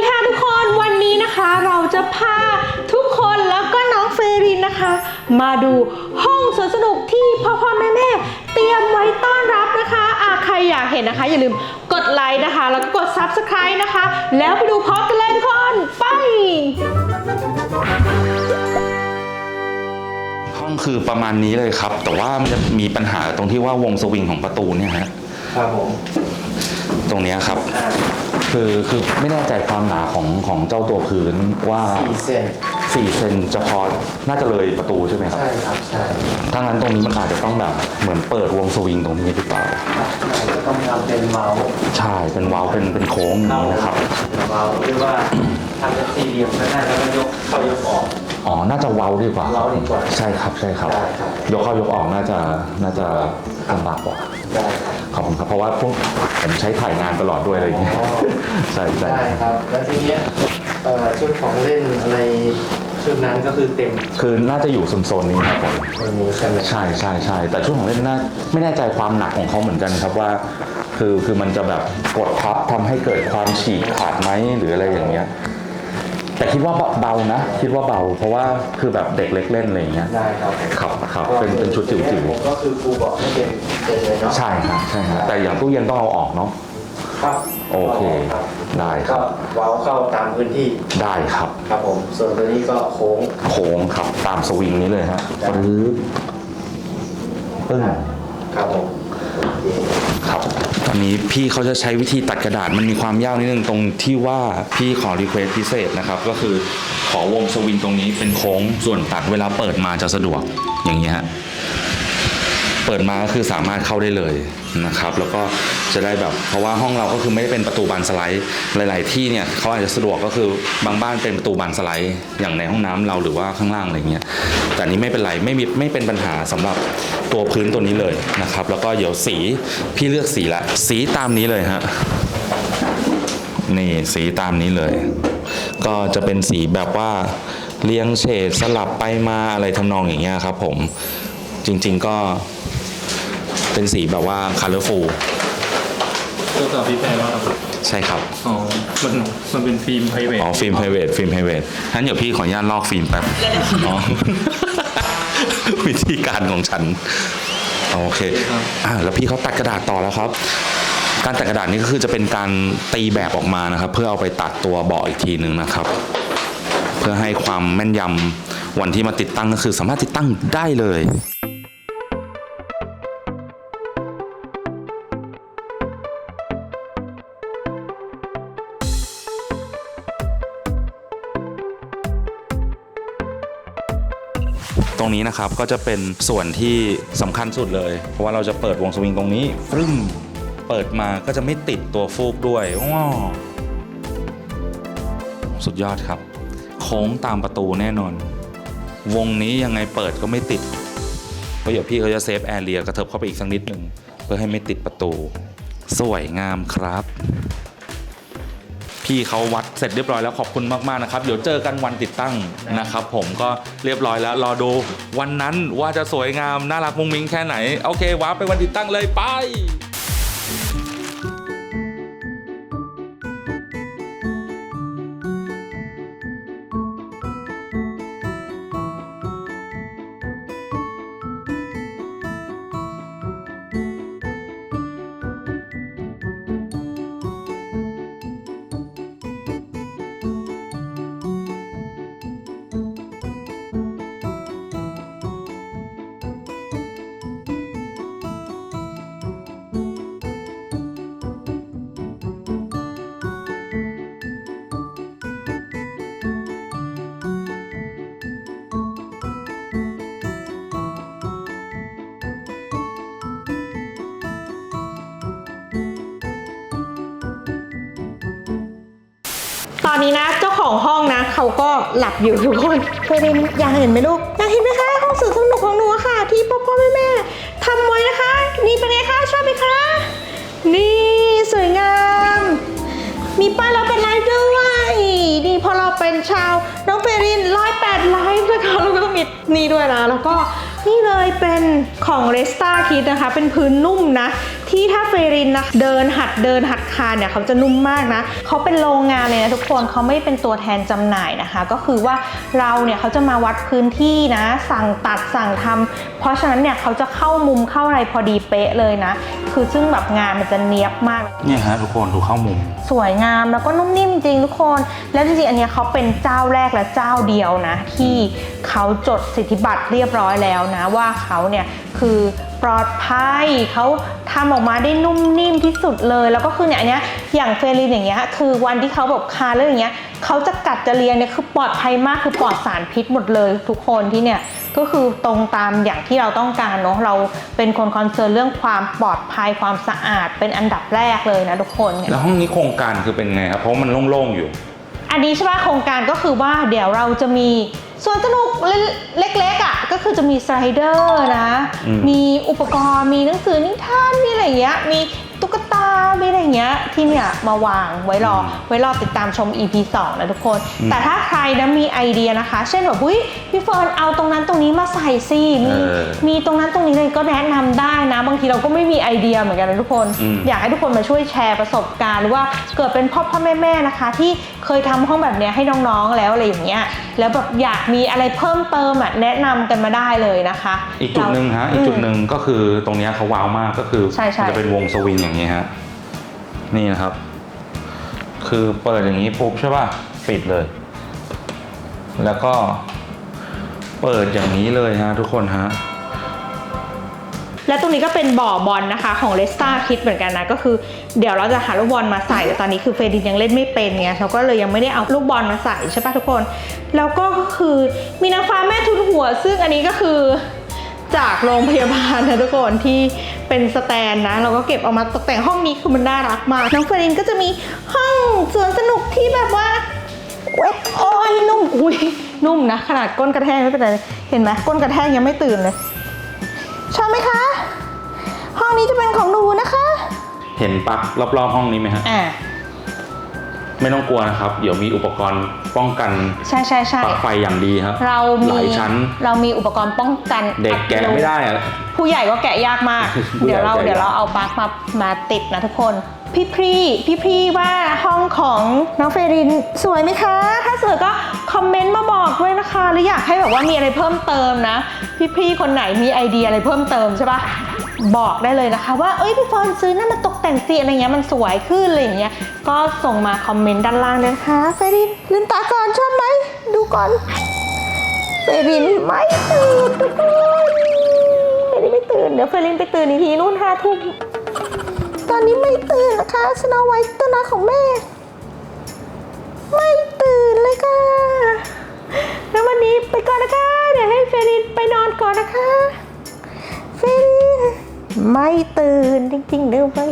ดีค่ะทุกคนวันนี้นะคะเราจะพาทุกคนแล้วก็น้องเฟรรินนะคะ มาดูห้องสวนสนุกที่พ่อพ่อแม่แม่เตรียมไว้ต้อนรับนะคะอะใครอยากเห็นนะคะ อย่าลืมกดไลค์นะคะ แล้วก็กด subscribe นะคะ แล้วไปดูพร้อมกันเลยทุกคนไป ห้องคือประมาณนี้เลยครับ แต่ว่ามันจะมีปัญหาตรงที่ว่าวงสวิงของประตูเนี่ยฮะครับผม ตรงเนี้ยครับ คือคือไม่แน่ใจความหนาของของเจ้าตัวพื้นว่าสี่เซน4เซนจะพอน่าจะเลยประตูใช่ไหมครับใช่ครับใช่ถ้างั้นตรงนี้มันอาจจะต้องแบบเหมือนเปิดวงสวิงตรงนี้หรือเปล่าครับก็ต้องทำเป็นเมาส์ใช่เป็นวาล์วเป็นเป็นโค้งอย่างนี้นะครับเมาส์หรือว่าทำเป็นสี่เหลี่ยมก็ได้แล้วก็ยกเข้ายกออกอ๋อ น่าจะเว้าดีกว่า เว้าดีกว่า ใช่ครับ ใช่ครับได้ครับยกเข้ายกออกน่าจะ น่าจะลำบากกว่าได้ครับขอบคุณครับ เพราะว่าพวก ผมใช้ถ่ายงานตลอดด้วยอะไรอย่างเงี้ยอ๋อ ใช่ใช่ ได้ครับ แล้วทีเนี้ยเอ่อชุดของเล่นอะไรชุดนั้นก็คือเต็มคือน่าจะอยู่โซนๆนี้ครับผมตัวนี้ใช่ไหมใช่ใช่ใช่แต่ช่วงของเล่นน่าไม่แน่ใจความหนักของเขาเหมือนกันครับว่า คือคือมันจะแบบกดทับทำให้เกิดความฉีกขาดไหมหรืออะไรอย่างเงี้ย แต่คิดว่าเบานะ คิดว่าเบา เพราะว่าคือแบบเด็กเล็กเล่นอะไรอย่างเงี้ยได้ครับครับครับเป็นเป็นชุดจิ๋วๆก็คือครูบอกให้เป็นเป็นเลยเนาะใช่ครับใช่ครับแต่อย่างตู้เย็นต้องเอาออกเนาะครับโอเครับได้ครัก็บเว้าเข้าตามพื้นที่ได้ครับ ครับผมส่วนตัวนี้ก็โค้งโค้งครับตามสวิงนี้เลยฮะปึ๊บปึ้งครับผมโอเคครับต อนนี้พี่เขาจะใช้วิธีตัดกระดาษมันมีความยากนิดนึงตรงที่ว่าพี่ขอรีเควสพิเศษนะครับ ก็คือขอวงสวิงตรงนี้เป็นโค้งส่วนตัดเวลาเปิดมาจะสะดวกอย่างเงี้ยฮะ ปิดมาก็คือสามารถเข้าได้เลยนะครับแล้วก็จะได้แบบเพราะว่าห้องเราก็คือไม่ได้เป็นประตูบานสไลด์หลาย ๆ ที่เนี่ยเขาอาจจะสะดวกก็คือบางบ้านเป็นประตูบานสไลด์อย่างในห้องน้ำเราหรือว่าข้างล่างอะไรเงี้ยแต่นี้ไม่เป็นไรไม่มีไม่เป็นปัญหาสำหรับตัวพื้นตัวนี้เลยนะครับ แล้วก็เดี๋ยวสีพี่เลือกสีละ สีตามนี้เลยฮะนี่สีตามนี้เลย ก็จะเป็นสีแบบว่าเรียงเฉดสลับไปมาอะไรทำนองอย่างเงี้ยครับผมจริง ๆ ก็ เป็นสีแบบว่า colorful ตัวกับพี่แพรว่าครับใช่ครับอ๋อมันมันเป็นฟิล์มไพรเวทอ๋อฟิล์มไพรเวทฟิล์มไพรเวทงั้นเดี๋ยวพี่ขออนุญาตลอกฟิล์มแป๊บอ๋อวิธีการของฉันโอเคอ่าแล้วพี่เขาตัดกระดาษต่อแล้วครับ การตัดกระดาษนี่ก็คือจะเป็นการตีแบบออกมานะครับ เพื่อเอาไปตัดตัวเบาะอีกทีหนึ่งนะครับ เพื่อให้ความแม่นยำวันที่มาติดตั้งก็คือสามารถติดตั้งได้เลย ตรงนี้นะครับก็จะเป็นส่วนที่สำคัญสุดเลย เพราะว่าเราจะเปิดวงสวิงตรงนี้ฟรึ้มเปิดมาก็จะไม่ติดตัวฟูกด้วยว้าสุดยอดครับ โค้งตามประตูแน่นอน วงนี้ยังไงเปิดก็ไม่ติดเพราะเดี๋ยวพี่เขาจะเซฟแอร์เรียกระเถิบเข้าไปอีกสักนิดหนึ่งเพื่อให้ไม่ติดประตู สวยงามครับ พี่เขาวัดเสร็จเรียบร้อยแล้วขอบคุณมากๆนะครับเดี๋ยวเจอกันวันติดตั้งนะครับ ผมก็เรียบร้อยแล้วรอดูวันนั้นว่าจะสวยงามน่ารักมุ้งมิ้งแค่ไหนโอเคว้าร์ปไปวันติดตั้งเลยไป นี้นะ เจ้าของห้องนะ เขาก็หลับอยู่ทุกคนเฟรรินอยากเห็นไหมลูก อยากเห็นไหมคะห้องสวนสนุกของหนูอะค่ะ ที่พ่อพ่อแม่แม่ทำไว้นะคะ นี่เป็นไงคะชอบไหมคะ นี่สวยงาม มีป้ายเราเป็นไลฟ์ด้วยนี่พอเราเป็นชาว น้องเฟรินร้อยแปดไลฟ์นะคะแล้วก็มีนี่ด้วยนะแล้วก็นี่เลยเป็นของเรสตาคิดนะคะ เป็นพื้นนุ่มนะ ที่ถ้าเฟรินนะเดินหัดเดินหัดคานเนี่ยเขาจะนุ่มมากนะเขาเป็นโรงงานเลยนะทุกคนเขาไม่เป็นตัวแทนจำหน่ายนะคะ ก็คือว่าเราเนี่ยเขาจะมาวัดพื้นที่นะ สั่งตัดสั่งทำเพราะฉะนั้นเนี่ยเขาจะเข้ามุมเข้าอะไรพอดีเป๊ะเลยนะ คือซึ่งแบบงานมันจะเนียบมากเนี่ยฮะทุกคนดูเข้ามุม สวยงามแล้วก็นุ่มนิ่มจริงทุกคน แล้วจริงๆอันเนี้ยเขาเป็นเจ้าแรกและเจ้าเดียวนะ ที่เขาจดสิทธิบัตรเรียบร้อยแล้วนะว่าเขาเนี่ยคือ ปลอดภัยเขาทำออกมาได้นุ่มนิ่มที่สุดเลย แล้วก็คือเนี่ยอันเนี้ยอย่างเฟรลินอย่างเงี้ยคือวันที่เขาแบบคาแล้วอย่างเงี้ยเขาจะกัดจะเรียงเนี่ยคือปลอดภัยมากคือปลอดสารพิษหมดเลย ทุกคนที่เนี่ยก็คือตรงตามอย่างที่เราต้องการเนาะเราเป็นคนคอนเซิร์นเรื่องความปลอดภัยความสะอาดเป็นอันดับแรกเลยนะทุกคนเนี่ยแล้วห้องนี้โครงการคือเป็นไงครับเพราะมันโล่งๆอยู่ อันนี้ใช่ป่ะโครงการก็คือว่าเดี๋ยวเราจะมี สวนสนุกเล็กๆอะก็คือจะมีสไลเดอร์นะอืมมีอุปกรณ์มีหนังสือนิทานมีอะไรอย่างเงี้ยมีามีอะไรอย่างเงี้ยที่เนี่ยมาวางไว้รอไว้รอติดตามชม EP 2นะทุกคน แต่ถ้าใครนะมีไอเดียนะคะ เช่นแบบอุ้ยพี่เฟิร์นเอาตรงนั้นตรงนี้มาใส่สิมีมีตรงนั้นตรงนี้เลยก็แนะนำได้นะ บางทีเราก็ไม่มีไอเดียเหมือนกันนะทุกคนออยากให้ทุกคนมาช่วยแชร์ประสบการณ์หรือว่าเกิดเป็นพ่อพ่อแม่แม่นะคะ ที่เคยทำห้องแบบเนี้ยให้น้องๆแล้วอะไรอย่างเงี้ยแล้วแบบอยากมีอะไรเพิ่มเติมอะแนะนำกันมาได้เลยนะคะ อีกจุดหนึ่งฮะอีกจุดหนึ่งก็คือตรงเนี้ยเขาว้าวมากก็คือจะเป็นวงสวิงอย่างนี้ฮะ นี่นะครับ คือเปิดอย่างนี้ปุ๊บใช่ป่ะปิดเลย แล้วก็เปิดอย่างนี้เลยฮะทุกคนฮะและตรงนี้ก็เป็นบ่อบอลนะคะของเลสตาคิดเหมือนกันนะก็คือเดี๋ยวเราจะหาลูกบอลมาใส่แต่ตอนนี้คือเฟรดินยังเล่นไม่เป็นไงเราก็เลยยังไม่ได้เอาลูกบอลมาใส่ใช่ปะทุกคน แล้วก็คือมีนางฟ้าแม่ทุนหัว ซึ่งอันนี้ก็คือจากโรงพยาบาลนะทุกคนที่ เป็นสแตนนะ เราก็เก็บเอามาตกแต่งห้องนี้คือมันน่ารักมาก น้องเฟรดินก็จะมีห้องสวนสนุกที่แบบว่าเว้ยโอ้ยนุ่มอุ้ยนุ่มนะ ขนาดก้นกระแทกไม่เป็นไรเลยเห็นไหมก้นกระแทกยังไม่ตื่นเลย ชอบไหมคะ ห้องนี้จะเป็นของหนูนะคะ เห็นปลั๊กรอบๆห้องนี้ไหมฮะอ่า ไม่ต้องกลัวนะครับ เดี๋ยวมีอุปกรณ์ป้องกันใช่ใช่ใช่ปลั๊กไฟอย่างดีครับ เราหมีลายชั้น เรามีอุปกรณ์ป้องกันเด็กแกะไม่ได้อะ ผู้ใหญ่ก็แกะยากมาก ผู้ใหญ่เดี๋ยวเราแกะยาก เดี๋ยวเราเอาปลั๊กมามาติดนะทุกคน พี่พรีพี่พรีว่าห้องของน้องเฟรินสวยไหมคะ ถ้าสวยก็คอมเมนต์มาบอกด้วยนะคะ หรืออยากให้แบบว่ามีอะไรเพิ่มเติมนะ พี่พรีคนไหนมีไอเดียอะไรเพิ่มเติมใช่ปะ บอกได้เลยนะคะ ว่าเอ้ยพี่เฟิร์นซื้อนั่นมาตกแต่งสีอะไรเงี้ยมันสวยขึ้นอะไรอย่างเงี้ยก็ส่งมาคอมเมนต์ด้านล่างเลยนะคะเฟรินลืมตาก่อนชอบไหมดูก่อนเฟรินไม่ตื่นทุกคนเฟรินไม่ตื่นเดี๋ยวเฟรินไปตื่นอีกทีนู่นห้าทุ่มตอนนี้ไม่ตื่นนะคะสโนไวท์ตัวน้อยของแม่ ไม่ตื่นเลยค่ะแล้ววันนี้ไปก่อนนะคะเดี๋ยวให้เฟรินไปนอนก่อนนะคะ ไม่ตื่นจริงๆเด้อไม่